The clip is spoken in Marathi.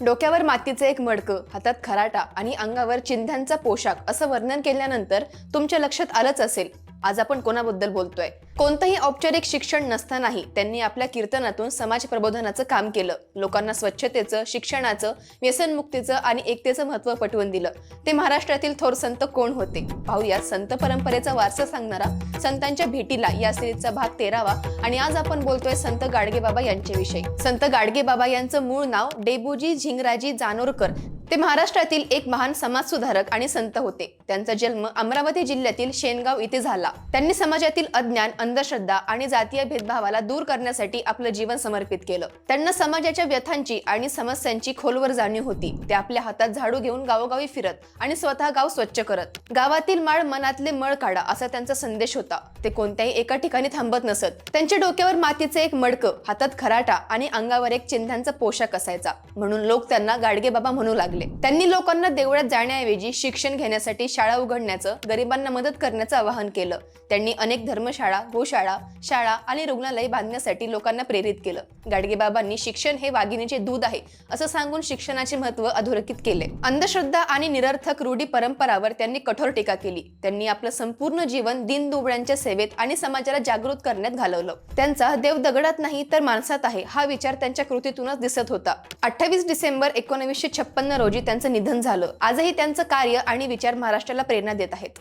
डोक्यावर मातीचे एक मडकं हातात खराटा आणि अंगावर चिन्हांचा पोशाख असं वर्णन केल्यानंतर तुमच्या लक्षात आलंच असेल. आज आपण कोणाबद्दल बोलतोय? कोणतंही औपचारिक शिक्षण नसतानाही त्यांनी आपल्या कीर्तनातून समाज प्रबोधनाचं काम केलं. लोकांना स्वच्छतेचं शिक्षणाचं व्यसनमुक्तीचं आणि एकतेचं महत्त्व पटवून दिलं. ते महाराष्ट्रातील थोर संत कोण होते? पाहूया संत परंपरेचा वारसा सांगणारा संतांच्या भेटीला या सिरीजचा भाग तेरावा आणि आज आपण बोलतोय संत गाडगेबाबा यांच्याविषयी. संत गाडगेबाबा यांचं मूळ नाव डेबूजी झिंगराजी जानोरकर. ते महाराष्ट्रातील एक महान समाजसुधारक आणि संत होते. त्यांचा जन्म अमरावती जिल्ह्यातील शेनगाव इथे झाला. त्यांनी समाजातील अज्ञान अंधश्रद्धा आणि जातीय भेदभावाला दूर करण्यासाठी आपलं जीवन समर्पित केलं. त्यांना समाजाच्या व्यथांची आणि समस्यांची खोलवर जाणीव होती. ते आपल्या हातात झाडू घेऊन गावोगावी फिरत आणि स्वतः गाव स्वच्छ करत. गावातील माळ मनातले मळ काढा असा त्यांचा संदेश होता. ते कोणत्याही एका ठिकाणी थांबत नसत. त्यांच्या डोक्यावर मातीचे एक मडकं हातात खराटा आणि अंगावर एक चिन्हांचा पोशाख असायचा. म्हणून लोक त्यांना गाडगे बाबा म्हणू लागले. त्यांनी लोकांना देवळात जाण्याऐवजी शिक्षण घेण्यासाठी शाळा उघडण्याचं गरिबांना मदत करण्याचं आवाहन केलं. त्यांनी अनेक धर्मशाळा गोशाळा शाळा आणि रुग्णालय बांधण्यासाठी लोकांना प्रेरित केलं. गाडगेबाबांनी शिक्षण हे वाघिणीचे दूध आहे असं सांगून शिक्षणाचे महत्त्व अधोरेखित केले. अंधश्रद्धा आणि निरर्थक रूढी परंपरावर त्यांनी कठोर टीका केली. त्यांनी आपलं संपूर्ण जीवन दिनदुबळ्यांच्या सेवेत आणि समाजाला जागृत करण्यात घालवलं. त्यांचा देव दगडात नाही तर माणसात आहे हा विचार त्यांच्या कृतीतूनच दिसत होता. अठ्ठावीस डिसेंबर एकोणीसशे छप्पन्न रोजी त्यांचं निधन झालं. आजही त्यांचं कार्य आणि विचार महाराष्ट्राला प्रेरणा देत आहेत.